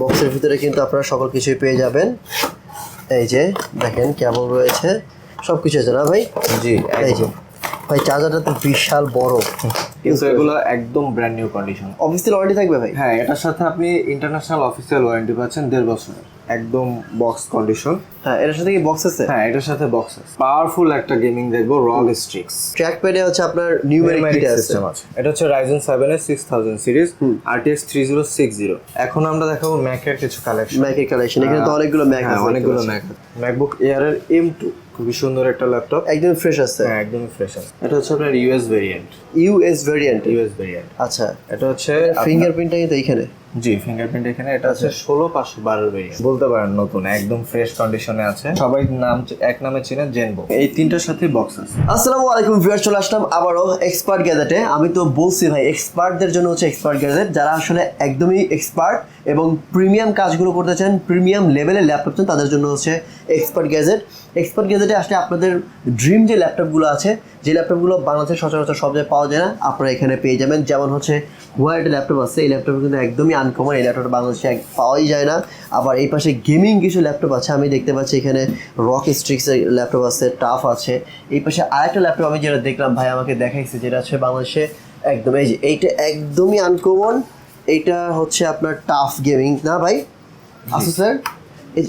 বক্সের ভিতরে কিন্তু আপনারা সকল কিছুই পেয়ে যাবেন। এই যে দেখেন কেমন রয়েছে সব কিছু আছে না ভাই? জি এই যে ভাই চার্জারটা তো বিশাল বড়। কিন্তু এগুলো একদম brand new condition official warranty থাকবে ভাই? হ্যাঁ এটার সাথে আপনি ইন্টারন্যাশনাল অফিসিয়াল ওয়ারেন্টি পাচ্ছেন দেড় বছরের। একদম বক্স কন্ডিশন হ্যাঁ এটার সাথে কি বক্স আছে? হ্যাঁ এটার সাথে বক্স আছে। পাওয়ারফুল একটা গেমিং দেখব রগ স্ট্রিক্স ট্র্যাক প্যাডে হচ্ছে আপনার নিউমেরিক সিস্টেম আছে। এটা হচ্ছে রাইজেন সেভেন এর six thousand series RTX three zero six zero এখন আমরা দেখাবো ম্যাকের কিছু কালেকশন ম্যাকের কালেকশন এখানে তো অনেকগুলো ম্যাক হ্যাঁ আছে অনেকগুলো ম্যাক ম্যাকবুক এয়ার এর এম টু খুবই সুন্দর একটা ল্যাপটপ একদম ফ্রেশ আছে। হ্যাঁ একদমই ফ্রেশ আছে। এটা হচ্ছে আপনার US variant US variant US variant আচ্ছা। এটা হচ্ছে ফিঙ্গারপ্রিন্টটা কিন্তু এইখানে? জি ফিঙ্গারপ্রিন্ট এখানে এটা হচ্ছে ষোলো পাঁচশো বারোর ভেরিয়েন্ট বলতে পারেন নতুন একদম ফ্রেশ কন্ডিশনে আছে। সবাই নাম এক নামে চেনে জেনবো। এই তিনটার সাথে বক্স আছে। আসসালামু আলাইকুম ভিউয়ার চলে আসলাম আবারও এক্সপার্ট গ্যাজেটে আমি তো বলছি ভাই এক্সপার্টদের জন্য হচ্ছে এক্সপার্ট গ্যাজেট যারা আসলে একদমই এক্সপার্ট এবং প্রিমিয়াম কাজগুলো করতে চান, প্রিমিয়াম লেভেলের ল্যাপটপ চান, তাদের জন্য হচ্ছে এক্সপার্ট গ্যাজেট এক্সপার্ট গ্যাজেটে আসলে আপনাদের ড্রিম যে ল্যাপটপগুলো আছে, যে ল্যাপটপগুলো বাংলাদেশে সচরাচর সব জায়গায় পাওয়া যায় না, আপনারা এখানে পেয়ে যাবেন। যেমন হচ্ছে হোয়াইট ল্যাপটপ আছে, এই ল্যাপটপ কিন্তু একদমই আনকমন এই ল্যাপটপটা বাংলাদেশে পাওয়াই যায় না। আবার এই পাশে গেমিং কিছু ল্যাপটপ আছে, আমি দেখতে পাচ্ছি এখানে রক স্ট্রিক্সের ল্যাপটপ আছে টাফ আছে। এই পাশে আরেকটা ল্যাপটপ আমি যেটা দেখলাম, ভাই আমাকে দেখাইছে, যেটা হচ্ছে বাংলাদেশে একদম, এই যে এইটা একদমই আনকমন এইটা হচ্ছে আপনার টাফ গেমিং না ভাই? আসো স্যার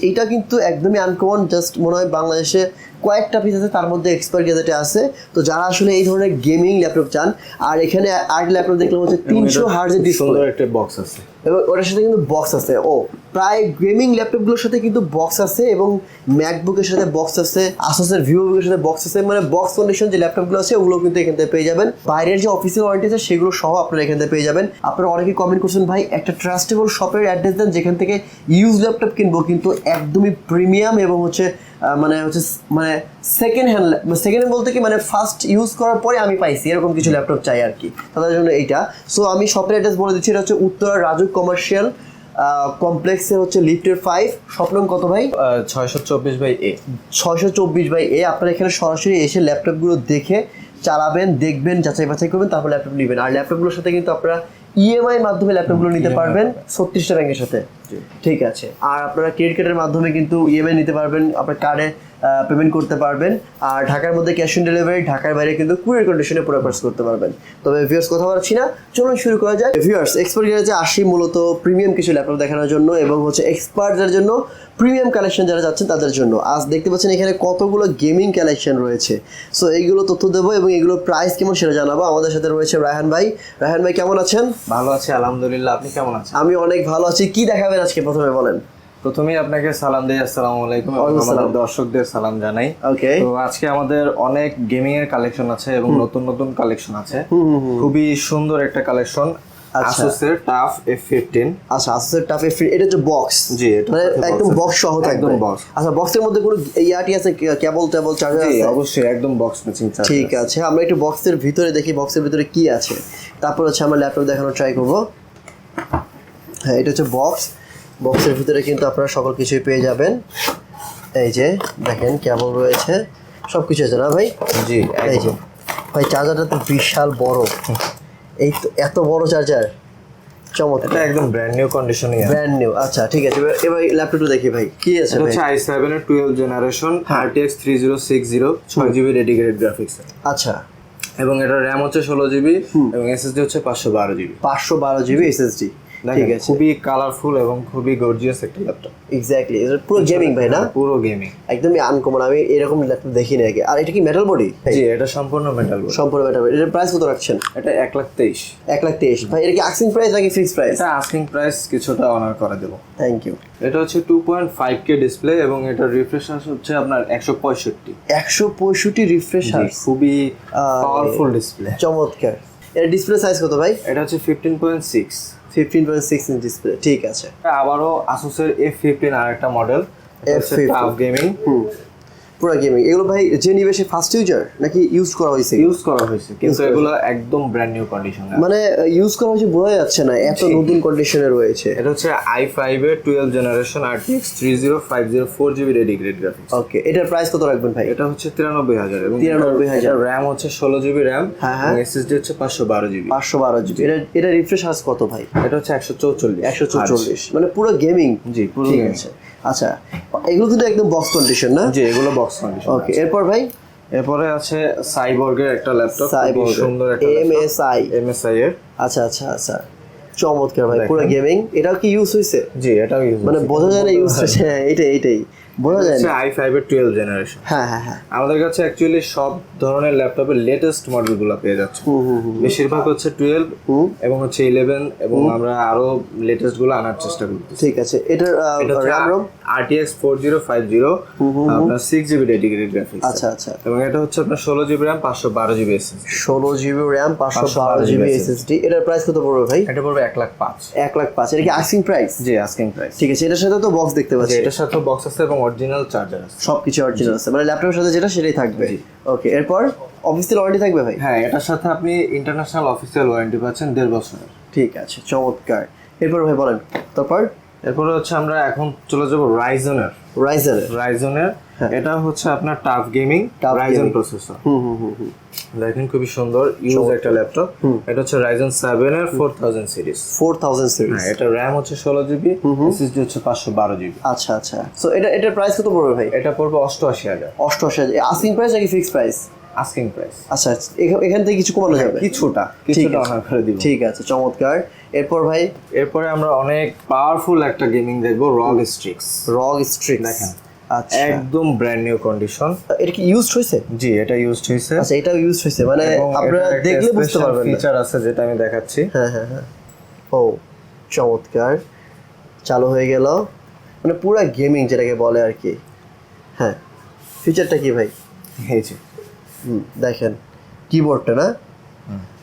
এইটা কিন্তু একদমই আনকমন জাস্ট মনে হয় বাংলাদেশে কয়েকটা পিস আছে তার মধ্যে এক্সপার্ট গেজেটে আছে। তো যারা আসলে এই ধরনের গেমিং ল্যাপটপ চান আর এখানে আর্ট ল্যাপটপ দেখলাম হচ্ছে তিনশো হার্জের ডিসপ্লে একটা বক্স আছে। এবং ওটার সাথে কিন্তু বক্স আছে। ও, প্রায় গেমিং ল্যাপটপগুলোর সাথে কিন্তু বক্স আছে এবং ম্যাকবুকের সাথে বক্স আছে আসোসের ভিভোবুকের সাথে বক্স আছে। মানে বক্স কন্ডিশন যে ল্যাপটপগুলো আছে ওগুলো কিন্তু এখান থেকে পেয়ে যাবেন। বাইরের যে অফিসিয়াল ওয়ারেন্টি আছে, সেগুলো সহ আপনারা এখান থেকে পেয়ে যাবেন। আপনারা অনেকেই কমেন্ট করছেন, ভাই, একটা ট্রাস্টেবল শপের অ্যাড্রেস দেন, যেখান থেকে ইউজ ল্যাপটপ কিনবো। কিন্তু একদমই প্রিমিয়াম এবং হচ্ছে মানে হচ্ছে মানে সেকেন্ড হ্যান্ড সেকেন্ড হ্যান্ড বলতে কি মানে ফার্স্ট ইউজ করার পরে আমি পাইছি এরকম কিছু ল্যাপটপ চাই আর কি। তাদের জন্য এইটা। সো আমি শপের অ্যাড্রেস বলে দিচ্ছি এটা হচ্ছে উত্তরা রাজু কমার্শিয়াল কমপ্লেক্সে হচ্ছে লিফটের ফাইভ স্বপ্নম কত ভাই? ছয়শো চব্বিশ বাই এ। ছয়শো চব্বিশ বাই এ। আপনারা এখানে সরাসরি এসে ল্যাপটপগুলো দেখে চালাবেন দেখবেন যাচাই বাছাই করবেন তারপর ল্যাপটপ নেবেন। আর ল্যাপটপগুলোর সাথে কিন্তু আপনারা ইএমআই এর মাধ্যমে ল্যাপটপগুলো নিতে পারবেন ছত্রিশটা ব্যাংকের সাথে। ঠিক আছে। আর আপনারা ক্রেডিট কার্ডের মাধ্যমে কিন্তু ইএমআই নিতে পারবেন। আপনার কার্ডে পেমেন্ট করতে পারবেন। আর ঢাকার মধ্যে ক্যাশ অন ডেলিভারি ঢাকার বাইরে কিন্তু কুরিয়ার কন্ডিশনে পুরো পার্স করতে পারবেন। তবে ভিউয়ার্স কথা বলছি না চলুন শুরু করা যায় ভিউয়ার্স এক্সপার্ট গ্যারেজে আসি মূলত প্রিমিয়াম কিছু ল্যাপটপ দেখানোর জন্য এবং হচ্ছে এক্সপার্টদের জন্য প্রিমিয়াম কালেকশন যারা যাচ্ছেন তাদের জন্য। আজ দেখতে পাচ্ছেন এখানে কতগুলো গেমিং কালেকশন রয়েছে। সো এইগুলো তথ্য দেবো এবং এগুলো প্রাইস কেমন সেটা জানাব। আমাদের সাথে রয়েছে রায়হান ভাই। রায়হান ভাই কেমন আছেন? ভালো আছে আলহামদুলিল্লাহ। আপনি কেমন আছেন? আমি অনেক ভালো আছি। কি দেখাবেন আজকে প্রথমে বলেন? প্রথমেই আপনাকে সালাম দিই আসসালামু আলাইকুম আমাদের। দর্শকদের সালাম জানাই। ওকে তো আজকে আমাদের অনেক গেমিং এর কালেকশন আছে এবং নতুন নতুন কালেকশন আছে। খুবই সুন্দর একটা কালেকশন। আসুসের টাফ এফ ফিফটিন আচ্ছা আসুসের টাফে ফ্রি এটা হচ্ছে বক্স জি, এটা মানে একদম বক্স সহ থাকবে। একদম box। আচ্ছা বক্সের মধ্যে কোনো ইয়াটি আছে কেবল টেবল চার্জার আছে? অবশ্যই একদম বক্স ম্যাচিং ঠিক আছে। আমরা একটু বক্সের ভিতরে দেখি বক্সের ভিতরে কি আছে। তারপর হচ্ছে আমরা ল্যাপটপ দেখানোর ট্রাই করব। হ্যাঁ এটা হচ্ছে বক্স বক্সের ভিতরে কিন্তু আপনারা সকল কিছুই পেয়ে যাবেন। এই যে দেখেন কেমন রয়েছে। সব কিছু আছে না ভাই? জি এই যে ভাই চার্জারটা তো বিশাল বড়। এই তো এত বড় চার্জার চমৎকার। এটা একদম ব্র্যান্ড নিউ কন্ডিশনে আছে। ব্র্যান্ড নিউ আচ্ছা ঠিক আছে। এবার ল্যাপটপটা দেখি ভাই কি আছে এটা হচ্ছে আই সেভেন এর twelve generation RTX three zero six zero ছয় জিবি ডেডিকেটেড গ্রাফিক্স আচ্ছা। এবং এটা র্যাম হচ্ছে ষোলো জিবি এবং এসএসডি হচ্ছে পাঁচশো বারো জিবি পাঁচশো বারো জিবি এসএসডি ঠিক আছে। খুবই কালারফুল এবং খুবই গর্জিয়াস একটা ল্যাপটপ এক্স্যাক্টলি এটা পুরো গেমিং ভাই না? পুরো গেমিং একদমই আনকমন আমি এরকম ল্যাপটপ দেখিনি আগে। আর এটা কি মেটাল বডি জি এটা সম্পূর্ণ মেটাল সম্পূর্ণ মেটাল বডি এটার প্রাইস কত রাখছেন? এটা এক লাখ তেইশ। এক লাখ তেইশ। ভাই এটা কি আক্সিং প্রাইস নাকি ফিক্স প্রাইস এটা আস্কিং প্রাইস কিছুটা অনার করে দেবো। থ্যাংক ইউ এটা হচ্ছে two point five K display এবং এটার রিফ্রেশ হচ্ছে আপনার একশো পঁয়ষট্টি। একশো পঁয়ষট্টি রিফ্রেশ খুবই পাওয়ারফুল ডিসপ্লে চমৎকার। এর ডিসপ্লে সাইজ কত ভাই? এটা হচ্ছে fifteen point six fifteen point six inch display ঠিক আছে। আবারও আসুসের এফ ফিফটিন আর একটা মডেল F15 টাফ গেমিং পুরো গেমিং এগুলো ভাই যে নিবে সে ফার্স্ট ইউজার নাকি ইউজ করা হয়েছে? ইউজ করা হয়েছে কিন্তু এগুলো একদম ব্র্যান্ড নিউ কন্ডিশনে মানে ইউজ করা হয়েছে বোঝা যাচ্ছে না এত নতুন কন্ডিশনে রয়েছে। এটা হচ্ছে আই ফাইভ এর twelve generation zero four GB dedicated graphics okay এটার প্রাইস কত রাখবেন ভাই? এটা হচ্ছে তিরানব্বই হাজার এবং 93,000 র্যাম হচ্ছে ষোলো জিবি র্যাম হ্যাঁ, হ্যাঁ। এসএসডি হচ্ছে পাঁচশো বারো জিবি পাঁচশো বারো জিবি এটা এটা রিফ্রেশ আস কত ভাই? এটা হচ্ছে একশো চৌচল্লিশ। একশো চৌচল্লিশ। মানে পুরো গেমিং জি পুরো। আছে। আচ্ছা এগুলো কিন্তু একদম বক্স কন্ডিশন না? জি এগুলো বক্স কন্ডিশন ওকে এরপর ভাই? এরপরে আছে সাইবর্গের একটা ল্যাপটপ সাইবর্গ সুন্দর একটা এমএসআই এমএসআই এর আচ্ছা আচ্ছা আচ্ছা। চমৎকার ভাই পুরো গেমিং এটাও কি ইউজ হয়েছে জি এটাও ইউজ মানে বোঝা যায় না ইউজ হয়েছে হ্যাঁ এটাই এইটাই। বোঝা যায় না। আই ফাইভ এর টুয়েলভ জেনারেশন হ্যাঁ হ্যাঁ হ্যাঁ। আমাদের কাছে অ্যাকচুয়ালি সব ধরনের ল্যাপটপের লেটেস্ট মডেলগুলো পেয়ে যাচ্ছে। বেশিরভাগ হচ্ছে টুয়েলভ হুম। এবং হচ্ছে ইলেভেন এবং আমরা আরও লেটেস্টগুলো আনার চেষ্টা করতেছি। ঠিক আছে। এটার ফোর জিরো ফাইভ জিরো আপনার সিক্স জিবি ডেডিকেটেড গ্রাফিক্স আচ্ছা আচ্ছা। এবং এটা হচ্ছে আপনার ষোলো জিবি র্যাম পাঁচশো বারো জিবি এসএস ষোলো জিবি র্যাম পাঁচশো বারো 512 জিবি GB এসএসডি এটার প্রাইস কত পড়বে ভাই? এটা পড়বে এক লাখ পাঁচ। এক লাখ পাঁচ। এটা কি আস্কিং প্রাইস জি আস্কিং প্রাইস ঠিক আছে। এটার সাথে তো বক্স দেখতে পাচ্ছি। এটার সাথে বক্স আছে এবং অরিজিনাল চার্জার আছে। সবকিছু অরিজিনাল আছে। মানে ল্যাপটপের সাথে যেটা সেটাই থাকবে। ওকে এরপর অফিসিয়াল ওয়ারেন্টি থাকবে ভাই? হ্যাঁ এটার সাথে আপনি ইন্টারন্যাশনাল অফিসিয়াল ওয়ারেন্টি পাচ্ছেন দেড় বছরের। ঠিক আছে চমৎকার। এরপর ভাই বলেন তারপর? এরপরে হচ্ছে আমরা এখন চলে যাব রাইজনের রাইজারের রাইজনের এটা হচ্ছে আপনার টাফ গেমিং রাইজন প্রসেসর হুম হুম হুম দেখেন খুবই সুন্দর ইউজ একটা ল্যাপটপ এটা হচ্ছে রাইজন সেভেন এর four thousand series four thousand series হ্যাঁ এটা র্যাম হচ্ছে ষোলো জিবি এসএসডি হচ্ছে পাঁচশো বারো জিবি আচ্ছা আচ্ছা। সো এটা এটার প্রাইস কত পড়বে ভাই? এটা পড়বে অষ্টআশি হাজার। অষ্টআশি আস্কিং প্রাইস নাকি ফিক্স প্রাইস আস্কিং প্রাইস আচ্ছা এখা- এখান থেকে কিছু কমানো যাবে? কিছুটা কিছুটা। অনার করে দিব। ঠিক আছে চমৎকার। এরপর ভাই? এরপরে আমরা অনেক পাওয়ারফুল একটা গেমিং দেখব রগ স্ট্রিক্স রগ স্ট্রিক্স দেখেন। আচ্ছা। একদম ব্র্যান্ড নিউ কন্ডিশন এটা কি ইউজ হয়েছে জি এটা ইউজড হয়েছে আচ্ছা এটাও ইউজ হয়েছে মানে আপনারা দেখলে বুঝতে পারবেন ফিচার আছে যেটা আমি দেখাচ্ছি। হ্যাঁ হ্যাঁ হ্যাঁ। ও চমৎকার। চালু হয়ে গেল। মানে পুরা গেমিং যেটাকে বলে আর কি। হ্যাঁ ফিচারটা কি ভাই? এই যে। দেখেন। কিবোর্ডটা না?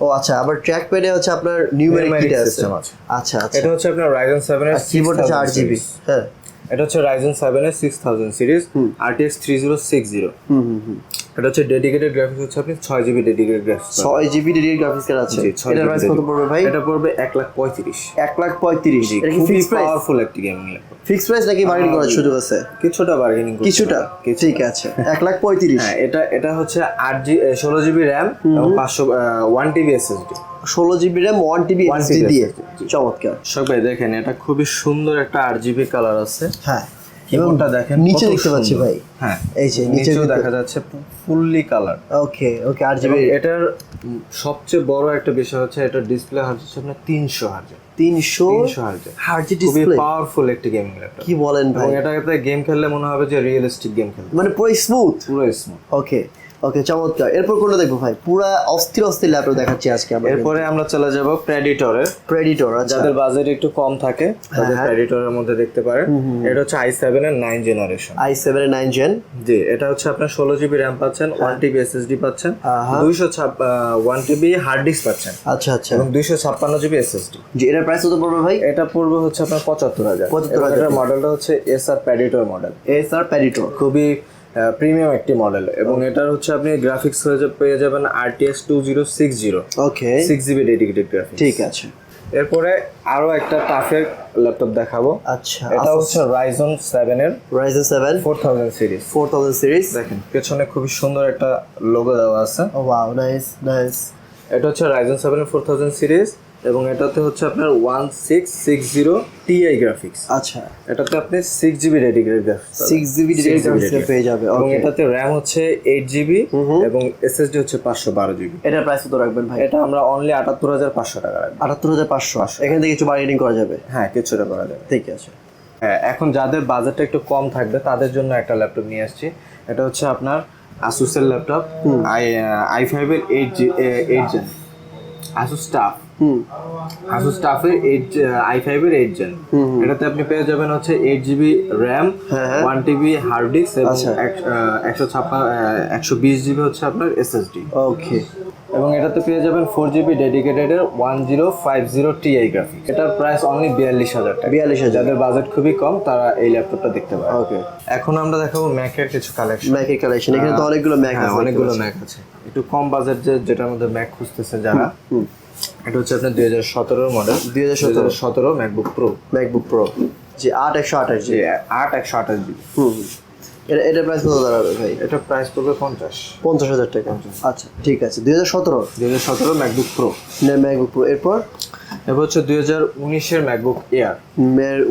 ও আচ্ছা আবার ট্র্যাক প্যাডে হচ্ছে আপনার নিউমেরিক সিস্টেম আছে। আচ্ছা আচ্ছা। এটা হচ্ছে আপনার রাইজন 7 এর কিবোর্ড আছে জিবি হ্যাঁ। এটা হচ্ছে রাইজেন সেভেন এর six thousand series RTX three zero six zero hmm hmm hmm. এটা হচ্ছে ডেডিকেটেড গ্রাফিক্স হচ্ছে আপনি ছয় জিবি ডেডিকেটেড গ্রাফিক্স ছয় জিবি ডিডির গ্রাফিক্স কার্ড আছে। এটার প্রাইস কত পড়বে ভাই? এটা পড়বে এক লাখ পঁয়ত্রিশ। এক লাখ পঁয়ত্রিশ। এটা কি ফিক্স প্রাইস পাওয়ারফুল একটি গেমিং ল্যাপটপ ফিক্স প্রাইস নাকি বার্গেনিং করার সুযোগ আছে? কিছুটা বার্গেনিং কিছুটা? ঠিক আছে। এক লাখ পঁয়ত্রিশ। হ্যাঁ এটা এটা হচ্ছে আট জি ষোলো জিবি র্যাম এবং পাঁচশো ওয়ান টিবি এসএসডি ষোলো GB RAM one TB 1 SD দিয়ে SSD চমৎকার। সবাই দেখেন এটা খুবই সুন্দর একটা আট জিবি কালার আছে। হ্যাঁ। কিবোর্ডটা দেখেন নিচে দেখতে পাচ্ছি ভাই। হ্যাঁ এই যে নিচে দেখা যাচ্ছে ফুললি কালার ওকে ওকে এবং জিবি এটার সবচেয়ে বড় একটা বিষয় হচ্ছে এটা ডিসপ্লে হার্জ হচ্ছে আপনার তিনশো হার্জের তিনশো তিনশো হার্জের হার্জি খুবই ডিসপ্লে পাওয়ারফুল একটি গেমিং ল্যাপটপ কি বলেন ভাই? এটাতে গেম খেললে মনে হবে যে রিয়েলিস্টিক গেম খেলতে মানে পুরো স্মুথ পুরো স্মুথ ওকে। ওকে চমৎকার। এরপর কোনটা দেখব ভাই? পুরা অস্থির অস্থির ল্যাপটপ দেখাচ্ছি আজকে আমরা এরপরে আমরা চলে যাব প্রেডিটরের প্রেডিটর যাদের বাজেট একটু কম থাকে তাদের হ্যাঁ। প্রেডিটরের মধ্যে দেখতে পারেন। এটা হচ্ছে আই সেভেন এর nine generation i seven nine gen G এটা হচ্ছে আপনার ষোলো জিবি র্যাম পাচ্ছেন ওয়ান টিবি এসএসডি পাচ্ছেন আহা। দুইশো ওয়ান টিবি হার্ড ডিস্ক পাচ্ছেন। আচ্ছা আচ্ছা। এবং দুইশো ছাপ্পান্ন জিবি এসএসডি জি এটার প্রাইস কত পড়বে ভাই? এটা পড়বে হচ্ছে আপনার পঁচাত্তর হাজার। 75,000 এটার মডেলটা হচ্ছে Acer Predator model Acer Predator খুবই প্রিমিয়াম একটি মডেল এবং এটার হচ্ছে আপনি গ্রাফিক্স হয়ে পেয়ে যাবেন RTX two zero six zero okay six GB dedicated graphics ঠিক আছে। এরপরে আরও একটা টাফের ল্যাপটপ দেখাবো। আচ্ছা এটা হচ্ছে রাইজন সেভেন এর Ryzen seven four thousand series four thousand series দেখেন পেছনে খুবই সুন্দর একটা লোগো দেওয়া আছে। ওয়াও নাইস নাইস এটা হচ্ছে Ryzen seven four thousand series এবং এটাতে হচ্ছে আপনার one six six zero Ti graphics আচ্ছা। এটাতে আপনি six GB graphics six GB পেয়ে যাবে এবং এটাতে র্যাম হচ্ছে এইট জিবি এবং এসএসডি হচ্ছে পাঁচশো বারো জিবি এটার প্রাইস কত রাখবেন ভাই? এটা আমরা অনলি আটাত্তর হাজার পাঁচশো টাকা রাখব। আটাত্তর হাজার পাঁচশো। এখান থেকে কিছু বার্গেনিং করা যাবে? হ্যাঁ কিছুটা করা যাবে। ঠিক আছে। হ্যাঁ এখন যাদের বাজেটটা একটু কম থাকবে তাদের জন্য একটা ল্যাপটপ নিয়ে আসছি। এটা হচ্ছে আপনার আসুসের ল্যাপটপ আই আই ফাইভ এর eight G eight gen Asus hmm Asus স্টাফের এইট আই ফাইভ এর এইট জেন এটাতে আপনি পেয়ে যাবেন হচ্ছে এইট জিবি র্যাম হ্যাঁ, হ্যাঁ। ওয়ান টিবি হার্ড ডিস্ক এবং আচ্ছা। একশো ছাপ্পান্ন একশো বিশ জিবি হচ্ছে আপনার এসএসডি ওকে এবং এটাতে পেয়ে যাবেন four GB ডেডিকেটেডের one zero five zero Ti graphic এটার প্রাইস অনলি বিয়াল্লিশ হাজার টাকা। বিয়াল্লিশ হাজার। যাদের বাজেট খুবই কম তারা এই ল্যাপটপটা দেখতে পারে ওকে এখন আমরা দেখাবো ম্যাকের কিছু কালেকশন ম্যাকের কালেকশন এখানে তো অনেকগুলো ম্যাক হ্যাঁ আছে অনেকগুলো ম্যাক আছে। একটু কম বাজেট যে যেটার মধ্যে ম্যাক খুঁজতেছে যারা এটা হচ্ছে আপনার দুই হাজার সতেরোর মডেল দুই হাজার সতেরো। সতেরো ম্যাকবুক প্রো ম্যাকবুক প্রো জি আট একশো আঠাশ জি আট একশো আঠাশ হুম হুম। এটা প্রাইস কত দাঁড়াবে ভাই? এটা প্রাইস পড়বে পঞ্চাশ। পঞ্চাশ হাজার টাকা। আচ্ছা ঠিক আছে। দুই হাজার সতেরো? দুই হাজার সতেরো ম্যাকবুক প্রো ম্যাকবুক প্রো এরপর? এবার হচ্ছে দুই হাজার উনিশের ম্যাকবুক এয়ার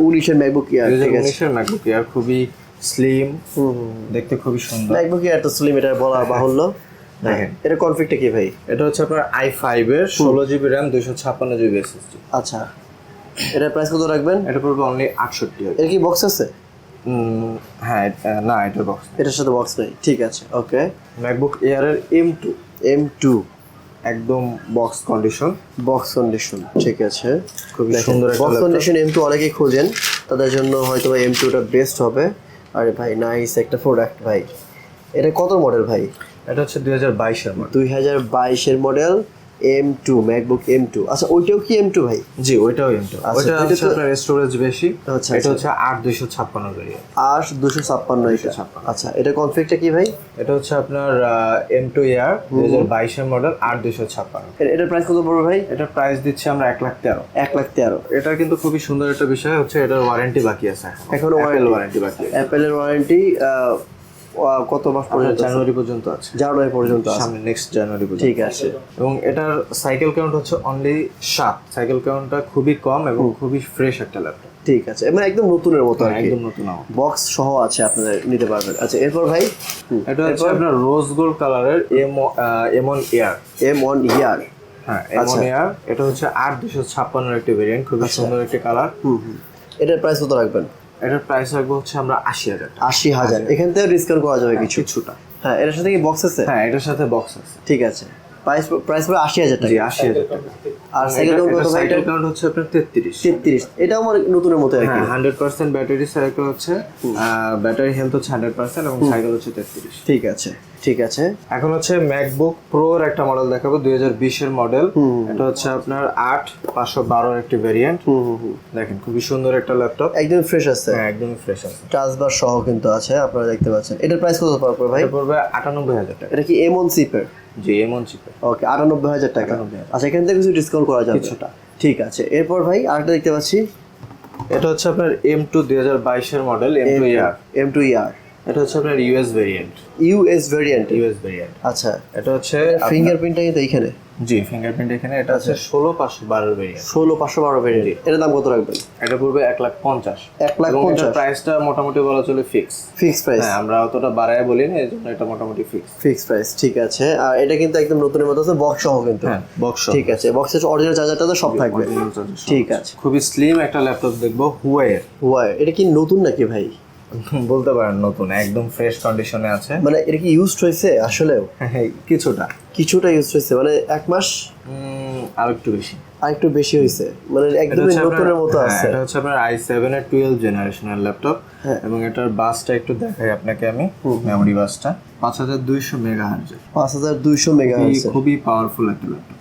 উনিশের ম্যাকবুক ইয়ার দুই হাজার উনিশের ম্যাকবুক এয়ার খুবই স্লিম দেখতে খুবই সুন্দর। ম্যাকবুক ইয়ার তো স্লিম এটা বলা বাহুল্য। দেখেন এটা কনফিগটা কি ভাই? এটা হচ্ছে আপনার আই ফাইভ এর ষোলো জিবি র্যাম দুইশো ছাপ্পান্ন জিবি এসএসডি আচ্ছা। এটার প্রাইস কত রাখবেন? এটা পড়বে অনলি আটষট্টি এর কি বক্স আছে? হ্যাঁ না এটা বক্স এটার সাথে বক্স নেই। ঠিক আছে ওকে ম্যাকবুক এয়ারের এম টু এম টু একদম বক্স কন্ডিশন বক্স কন্ডিশন ঠিক আছে। খুবই সুন্দর বক্স কন্ডিশন এম টু অনেকেই খোঁজেন। তাদের জন্য হয়তো এম টুটা বেস্ট হবে। আরে ভাই নাইস একটা প্রোডাক্ট ভাই। এটা কত মডেল ভাই? এটা হচ্ছে দুই হাজার বাইশের মডেল দুই হাজার বাইশের model M two MacBook M two আচ্ছা ওইটাও কি এম টু ভাই? জি ওইটাও এম টু আচ্ছা, ওইটা হচ্ছে আপনার স্টোরেজ বেশি। আচ্ছা, এটা আচ্ছা। হচ্ছে আট দুইশো ছাপ্পান্ন ভেরিয়েন্ট আট দুশো ছাপ্পান্ন এটা। আচ্ছা এটা কনফিগটা কি ভাই? এটা হচ্ছে আপনার এম টু ইয়ার দুই হাজার বাইশের মডেল আট দুইশো ছাপ্পান্ন। এটার প্রাইস কত পড়বে ভাই? এটার প্রাইস দিচ্ছি আমরা এক লাখ তেরো। এক লাখ তেরো। এটা কিন্তু খুবই সুন্দর একটা বিষয় হচ্ছে এটার ওয়ারেন্টি বাকি আছে এখনও। ওয়ারেন্টি ওয়ারেন্টি বাকি অ্যাপেলের ওয়ারেন্টি কত মাস পর্যন্ত জানুয়ারি পর্যন্ত আছে। জানুয়ারি পর্যন্ত আছে। সামনে নেক্সট জানুয়ারি পর্যন্ত ঠিক আছে। এবং এটার সাইকেল কাউন্ট হচ্ছে অনলি সাত। সাইকেল কাউন্টটা খুবই কম এবং খুবই ফ্রেশ একটা ল্যাপটপ ঠিক আছে। মানে একদম নতুনের মতো আর একদম নতুন বক্স সহ আছে আপনাদের নিতে পারবেন। আচ্ছা এরপর ভাই? এটা হচ্ছে আপনার রোজ গোল্ড কালারের এম এমন এয়ার এম ওয়ান ইয়ার হ্যাঁ এমন এয়ার এটা হচ্ছে আট দুশো ছাপ্পান্নের একটি ভেরিয়েন্ট খুবই সুন্দর একটি কালার হুম হুম। এটার প্রাইস কত রাখবেন? এটার প্রাইস রাখব হচ্ছে আমরা আশি হাজার আশি হাজার। এখান থেকে ডিসকাউন্ট করা যাবে কিছু কিছুটা। হ্যাঁ এটার সাথে কি বক্স আছে? হ্যাঁ এটার সাথে বক্স আছে। ঠিক আছে। প্রাইস প্রাইস পড়ে আশি হাজার টাকা। আশি হাজার টাকা। আর সাইকেল কত ভাই সাইকেল কাউন্ট হচ্ছে আপনার তেত্রিশ। তেত্রিশ। এটাও আমার নতুনের মতো আর কি। হান্ড্রেড পার্সেন্ট ব্যাটারি সাইকেল হচ্ছে ব্যাটারি হেলথ হচ্ছে হান্ড্রেড পার্সেন্ট এবং সাইকেল হচ্ছে তেত্রিশ। ঠিক আছে ঠিক আছে। এখন হচ্ছে ম্যাকবুক প্রোর একটা মডেল দেখাবো দুই হাজার বিশের মডেল এটা হচ্ছে আপনার আট পাঁচশো বারোর একটি ভেরিয়েন্ট দেখেন খুবই সুন্দর একটা ল্যাপটপ একদম ফ্রেশ আছে। হ্যাঁ একদমই ফ্রেশ আছে। টাচ বার সহ কিন্তু আছে আপনারা দেখতে পাচ্ছেন। এটার প্রাইস কত পড়বে ভাই? এটা পড়বে আটানব্বই হাজার টাকা। এটা কি এম ওয়ান সিপের জি এমন চিপে ওকে আটানব্বই হাজার টাকা। আচ্ছা এখান থেকে কিছু ডিসকাউন্ট করা যাবে। কিছুটা। ঠিক আছে এরপর ভাই আরেকটা দেখতে পাচ্ছি। এটা হচ্ছে আপনার এম টু দুই হাজার বাইশের model M two Air M two Air এটা হচ্ছে আপনার US variant US variant US variant আচ্ছা। এটা হচ্ছে ফিঙ্গারপ্রিন্টটা কিন্তু এইখানে। জি ফিঙ্গারপ্রিন্ট এখানে এটা হচ্ছে ষোলো পাঁচশো বারোর ভেরিয়েন্ট ষোলো পাঁচশো বারো ভেরিয়েন্ট এটার দাম কত রাখবেন? এটা পড়বে এক লাখ পঞ্চাশ। এক লাখ পঞ্চাশ। প্রাইসটা মোটামুটি বলা চলে ফিক্স ফিক্স প্রাইস হ্যাঁ আমরা অতটা বাড়ায় বলি না এই জন্য এটা মোটামুটি ফিক্স ফিক্স প্রাইস ঠিক আছে। আর এটা কিন্তু একদম নতুনের মতো আছে বক্স সহ কিন্তু। হ্যাঁ বক্স ঠিক আছে বক্সের অরিজিনাল চার্জারটা তো সব থাকবে। ঠিক আছে। খুবই স্লিম একটা ল্যাপটপ দেখব হুয়ের ওয়াই এটা কি নতুন নাকি ভাই? বলতে পারেন নতুন একদম ফ্রেশ কন্ডিশনে আছে। মানে এটা কি ইউজড হয়েছে আসলেও? হ্যাঁ, কিছুটা। কিছুটা ইউজ হয়েছে মানে এক মাস? আর একটু বেশি। আর একটু বেশি হয়েছে মানে আপনার- নতুনের মতো হ্যাঁ, আছে। এটা হচ্ছে আপনার আই সেভেন এর টুয়েলভ জেনারেশনের ল্যাপটপ হ্যাঁ। এবং এটার বাসটা একটু দেখাই আপনাকে আমি মেমোরি বাসটা পাঁচ হাজার দুইশো মেগা হার্জের পাঁচ হাজার দুইশো মেগা খুবই পাওয়ারফুল একটা ল্যাপটপ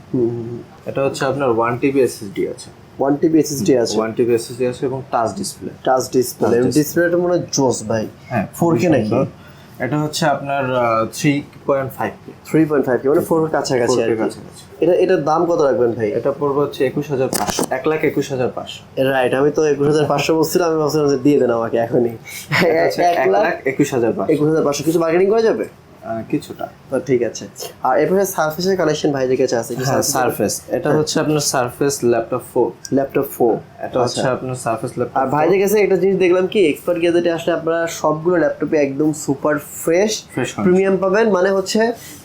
এটা হচ্ছে আপনার ওয়ান টিবি এসএসডি আছে। ওয়ান টিবি এসএসডি আছে। ওয়ান টিবি এসএসডি আছে এবং টাচ ডিসপ্লে টাচ ডিসপ্লে ডিসপ্লেটা মনে হয় জোস ভাই। হ্যাঁ 4K নাকি? সুন্দর। এটা হচ্ছে আপনার three point five K three point five K মানে ফোর কাছাকাছি আর কাছাকাছি। এটা এটার দাম কত রাখবেন ভাই? এটা পড়বে হচ্ছে একুশ হাজার পাঁচশো। এক লাখ একুশ হাজার পাঁচশো। রাইট আমি তো একুশ হাজার পাঁচশো বলছিলাম আমি ভাবছিলাম যে দিয়ে দেন আমাকে এখনই। এক লাখ একুশ হাজার একুশ হাজার পাঁচশো। কিছু বার্গেনিং করা যাবে? কিছুটা। তো ঠিক আছে। আর এরপরে সার্ফেসের কালেকশন ভাইদের কাছে আছে হ্যাঁ সারফেস? এটা হচ্ছে আপনার Surface laptop four. Laptop four. এটা হচ্ছে। আপনার সারফেস ল্যাপটপ আর ভাইদের কাছে একটা জিনিস দেখলাম কি এক্সপার্ট গ্যাজেটে আসলে আপনারা সবগুলো ল্যাপটপে একদম সুপার ফ্রেশ ফ্রেশ প্রিমিয়াম পাবেন। মানে হচ্ছে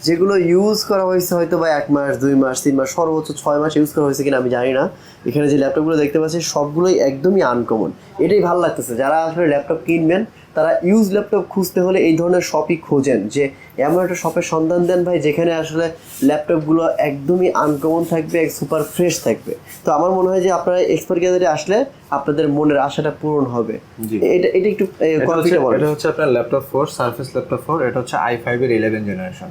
যেগুলো ইউজ করা হয়েছে হয়তো বা এক মাস দুই মাস তিন মাস সর্বোচ্চ ছয় মাস ইউজ করা হয়েছে কিনা আমি জানি না। এখানে যে ল্যাপটপগুলো দেখতে পাচ্ছি সবগুলোই একদমই আনকমন এটাই ভালো লাগতেছে যারা আসলে ল্যাপটপ কিনবেন তারা ইউজ ল্যাপটপ খুঁজতে হলে এই ধরনের শপই খোঁজেন যে এমন একটা শপের সন্ধান দেন ভাই যেখানে আসলে ল্যাপটপগুলো একদমই আনকমন থাকবে এক সুপার ফ্রেশ থাকবে। তো আমার মনে হয় যে আপনারা এক্সপার্ট গ্যালারি আসলে আপনাদের মনের আশাটা পূরণ হবে। এটা এটা একটু এটা হচ্ছে এটা হচ্ছে আপনার laptop four Surface laptop four এটা হচ্ছে আই ফাইভ এর ইলেভেন জেনারেশন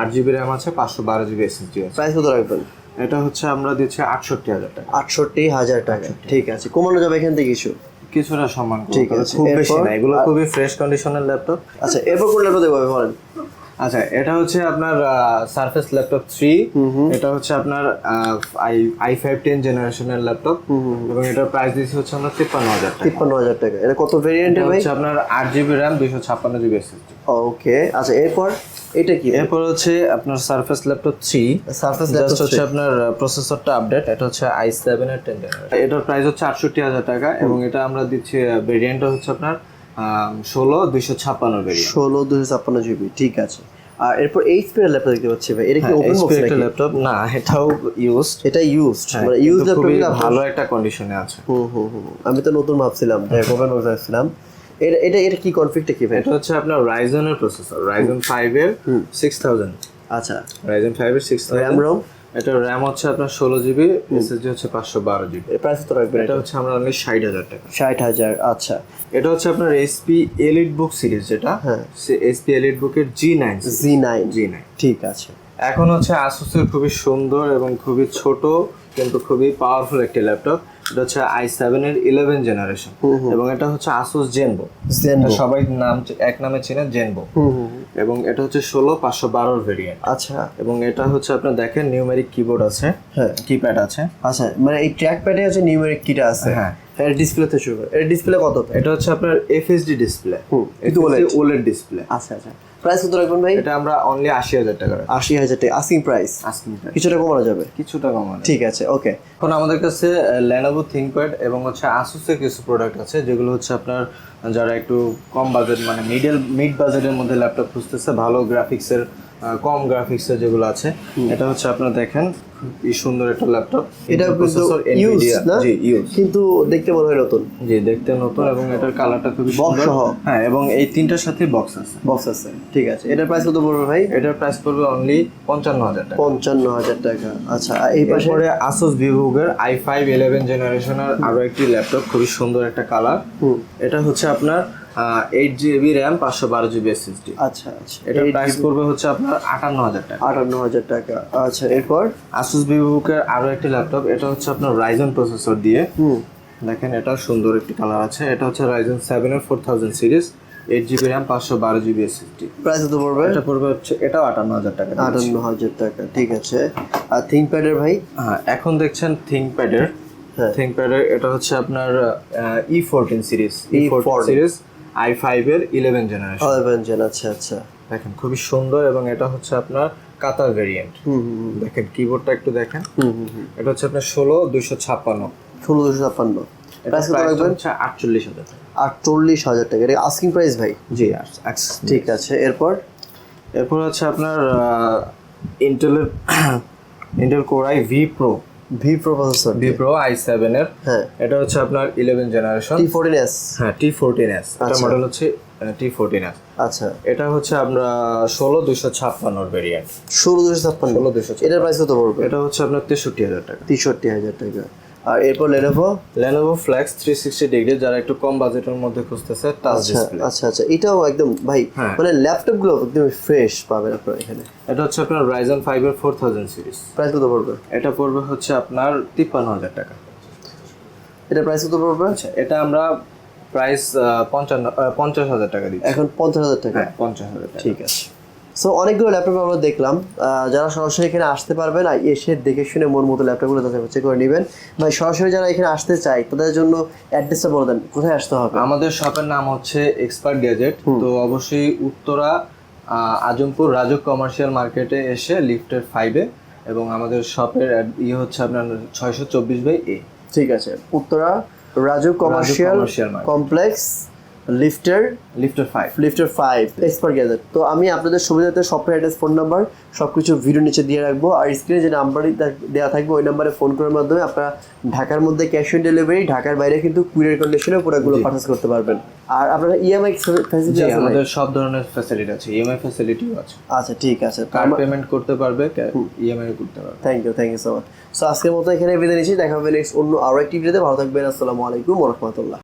আট জিবি র্যাম আছে পাঁচশো বারো জিবি এসএসডি আছে। প্রাইস কত রাখবেন? এটা হচ্ছে আমরা দিচ্ছি আটষট্টি হাজার টাকা। আটষট্টি হাজার টাকা। ঠিক আছে কমানো যাবে এখান থেকে কিছু? কিছুটা সমান ঠিক আছে। খুব বেশি না এগুলো খুবই ফ্রেশ কন্ডিশনের ল্যাপটপ আচ্ছা এরপর কোন ল্যাপটপ দেখব বলেন আচ্ছা এটা হচ্ছে আপনার সারফেস ল্যাপটপ থ্রি এটা হচ্ছে আপনার আই ফাইভ টেন জেনারেশনের ল্যাপটপ এবং এটার প্রাইস দিচ্ছি হচ্ছে আমরা তিপ্পান্ন হাজার তিপ্পান্ন হাজার টাকা। এটা কত এটা ভেরিয়েন্টের হচ্ছে আপনার আট জিবি র্যাম দুইশো ছাপ্পান্ন জিবি এসএসডি ওকে আচ্ছা এরপর? এটা কি? এরপর হচ্ছে আপনার Surface laptop three Surface just হচ্ছে আপনার প্রসেসরটা আপডেট এটা হচ্ছে আই সেভেন এর টেন এটার প্রাইস হচ্ছে আটষট্টি হাজার টাকা এবং এটা আমরা দিচ্ছি ভেরিয়েন্টটা হচ্ছে আপনার ষোলো দুইশো ছাপ্পান্ন ষোলো দুশো ছাপ্পান্ন জিবি ঠিক আছে। আর এরপর এইচপি এর ল্যাপটপ দেখতে পাচ্ছি ভাই এটা কি ওপেন বক্স নাকি? ল্যাপটপ না এটাও ইউজড এটা ইউজড মানে ইউজ ল্যাপটপ খুবই ভালো একটা কন্ডিশনে আছে। হুম হুম হুম আমি তো নতুন ভাবছিলাম যে ওপেন বক্স আসছিলাম এটা এটা এটা কি কনফিগটা কি ভাই? এটা হচ্ছে আপনার রাইজনের প্রসেসর রাইজন ফাইভ এর সিক্স থাউজেন্ড আচ্ছা। রাইজন ফাইভ এর সিক্স র্যাম থাউজেন্ড রোম এটা র্যাম হচ্ছে আপনার ষোলো জিবি এসএসডি হচ্ছে পাঁচশো বারো জিবি এর প্রাইস তো রাখবেন এটা হচ্ছে আমরা অনলি ষাট হাজার টাকা। ষাট হাজার আচ্ছা। এটা হচ্ছে আপনার এসপি এলিট বুক সিরিজ যেটা হ্যাঁ। এসপি এলিট বুকের G nine G nine G nine ঠিক আছে। এখন হচ্ছে আসুসের খুবই সুন্দর এবং খুবই ছোট কিন্তু খুবই পাওয়ারফুল একটি ল্যাপটপ এটা হচ্ছে আই সেভেন এর ইলেভেন জেনারেশন এবং এটা হচ্ছে আসুস জেনবো সবাই নাম এক নামে চেনে জেনবো। এবং এটা হচ্ছে ষোলো পাঁচশো বারোর ভেরিয়েন্ট আচ্ছা। এবং এটা হচ্ছে আপনার দেখেন নিউমেরিক কিবোর্ড আছে হ্যাঁ। কিপ্যাড আছে। আচ্ছা মানে এই ট্র্যাক প্যাডে হচ্ছে নিউমেরিক কিটা আছে। হ্যাঁ। এর ডিসপ্লেতে শুরু এর ডিসপ্লে কত? এটা হচ্ছে আপনার এফএসডি ডিসপ্লে ওলেড ডিসপ্লে আচ্ছা আচ্ছা। প্রাইস কত রাখবেন ভাই? এটা আমরা অনলি আশি হাজার টাকা আশি হাজার টাকা। আস্কিং প্রাইস আস্কিং কিছুটা কমানো যাবে? কিছুটা কমানো। ঠিক আছে ওকে এখন আমাদের কাছে ল্যানোভো থিঙ্কপ্যাড এবং হচ্ছে আসুসের কিছু প্রোডাক্ট আছে যেগুলো হচ্ছে আপনার যারা একটু কম বাজেট মানে মিডল মিড বাজেটের মধ্যে ল্যাপটপ খুঁজতেছে ভালো গ্রাফিক্সের কম গ্রাফিক্সের যেগুলো আছে এটা হচ্ছে আপনার দেখেন খুবই সুন্দর একটা ল্যাপটপ এটা ইউজ না জি ইউজ কিন্তু দেখতে মনে হয় নতুন। জি দেখতে নতুন এবং এটার কালারটা খুবই সুন্দর। সহ? হ্যাঁ এবং এই তিনটার সাথে বক্স আছে। বক্স আছে ঠিক আছে। এটার প্রাইস কত পড়বে ভাই? এটার প্রাইস পড়বে অনলি পঞ্চান্ন হাজার টাকা। পঞ্চান্ন হাজার টাকা। আচ্ছা আর এই পাশে এরপরে আসুস ভিভোগের আই ফাইভ ইলেভেন জেনারেশনের আরও একটি ল্যাপটপ খুবই সুন্দর একটা কালার এটা হচ্ছে আপনার এইট জিবি র্যাম পাঁচশো বারো জিবি এসএসডি আচ্ছা আচ্ছা। এটার প্রাইস পড়বে হচ্ছে আপনার আটান্ন হাজার টাকা। আটান্ন হাজার টাকা। আচ্ছা এরপর? আসুস ভিভোকের আরও একটি ল্যাপটপ এটা হচ্ছে আপনার রাইজন প্রসেসর দিয়ে। দেখেন এটা সুন্দর একটি কালার আছে। এটা হচ্ছে রাইজন সেভেন এর four thousand series eight GB RAM পাঁচশো বারো জিবি এসএসডি প্রাইস কত পড়বে? এটা পড়বে হচ্ছে এটাও আটান্ন হাজার টাকা আটান্ন হাজার টাকা ঠিক আছে। আর থিঙ্কপ্যাডের ভাই? হ্যাঁ এখন দেখছেন থিঙ্কপ্যাডের থিঙ্কপ্যাডের এটা হচ্ছে আপনার E fourteen series E E14 fourteen series i five এর ইলেভেন জেনারেশন অ্যাভেঞ্জেন আচ্ছা আচ্ছা। দেখেন খুবই সুন্দর এবং এটা হচ্ছে আপনার কাতার ভেরিয়েন্ট হুম হুম দেখেন কিবোর্ডটা একটু দেখেন। হুম হুম হুম। এটা হচ্ছে আপনার ষোলো দুইশো ছাপ্পান্ন। ষোলো দুশো ছাপ্পান্ন। আটচল্লিশ হাজার টাকা। আটচল্লিশ হাজার টাকা। এটা আস্কিং প্রাইস ভাই? জি ঠিক আছে এরপর? এরপর হচ্ছে আপনার ইন্টেলের Intel Core i V Pro V Pro processor V Pro i seven এর। হ্যাঁ। এটা হচ্ছে আপনার eleven generation T fourteen S হ্যাঁ টি ফোরটিন এস এটা আচ্ছা। মডেল হচ্ছে টি ফোরটিন এস আচ্ছা। এটা হচ্ছে আমরা ষোলো দুশো ছাপ্পান্নর ভেরিয়েন্ট ষোলো দুশো ছাপ্পান্ন। ষোলো দুশো এটার প্রাইস কত পড়বে? এটা হচ্ছে আপনার তেষট্টি হাজার টাকা। তেষট্টি হাজার টাকা। আর এরপর Lenovo Lenovo Flex three sixty degree যারা একটু কম বাজেটের মধ্যে খুঁজতেছে টাচ আচ্ছা ডিসপ্লে আচ্ছা আচ্ছা এটাও একদম ভাই হ্যাঁ। মানে ল্যাপটপগুলো একদম ফ্রেশ পাবেন আপনারা এখানে। এটা হচ্ছে আপনার রাইজন ফাইভ এর ফোর থাউজেন্ড সিরিজ প্রাইস কত পড়বে? এটা পড়বে হচ্ছে আপনার তিপ্পান্ন হাজার টাকা। এটা প্রাইস কত পড়বে? আচ্ছা এটা আমরা প্রাইস পঞ্চান্ন পঞ্চাশ হাজার টাকা দিচ্ছি। এখন পঞ্চাশ হাজার টাকা। হ্যাঁ পঞ্চাশ হাজার টাকা। ঠিক আছে। সো অনেকগুলো ল্যাপটপ আমরা দেখলাম। যারা সরাসরি এখানে আসতে পারবেন আর এসে দেখে শুনে মন মতো ল্যাপটপগুলো তাদের বাছাই করে নেবেন। ভাই সরাসরি যারা এখানে আসতে চায় তাদের জন্য অ্যাড্রেসটা বলে দেন কোথায় আসতে হবে? আমাদের শপের নাম হচ্ছে এক্সপার্ট গ্যাজেট তো অবশ্যই উত্তরা আজমপুর রাজক কমার্শিয়াল মার্কেটে এসে লিফটের ফাইভে এবং আমাদের শপের ইয়ে হচ্ছে আপনার ছয়শো চব্বিশ বাই এ ঠিক আছে। উত্তরা রাজু কমার্শিয়াল কমপ্লেক্স লিফটার লিফটার ফাইভ লিফটার ফাইভ এক্সপার্ট গ্যাজেট তো আমি আপনাদের সুবিধাতে শপের অ্যাড্রেস ফোন নাম্বার সব কিছু ভিডিও নিচে দিয়ে রাখব। আর স্ক্রিনে যে নাম্বারই দেওয়া থাকবে ওই নাম্বারে ফোন করার মাধ্যমে আপনারা ঢাকার মধ্যে ক্যাশ অন ডেলিভারি ঢাকার বাইরে কিন্তু কুরিয়ার কন্ডিশনে প্রোডাক্টগুলো পারচেস করতে পারবেন। আর আপনারা ইএমআই ফ্যাসিলিটি আছে আমাদের সব ধরনের ফ্যাসিলিটি আছে। ইএমআই ফ্যাসিলিটিও আছে। আচ্ছা ঠিক আছে। কার্ড পেমেন্ট করতে পারবে ইএমআই করতে পারবে। Thank you thank you so much so আজকের মতো এখানে বিদায় নিচ্ছি। দেখা হবে নেক্সট অন্য আরও একটি ভিডিওতে ভালো থাকবেন। আসসালামু আলাইকুম রহমতুল্লাহ।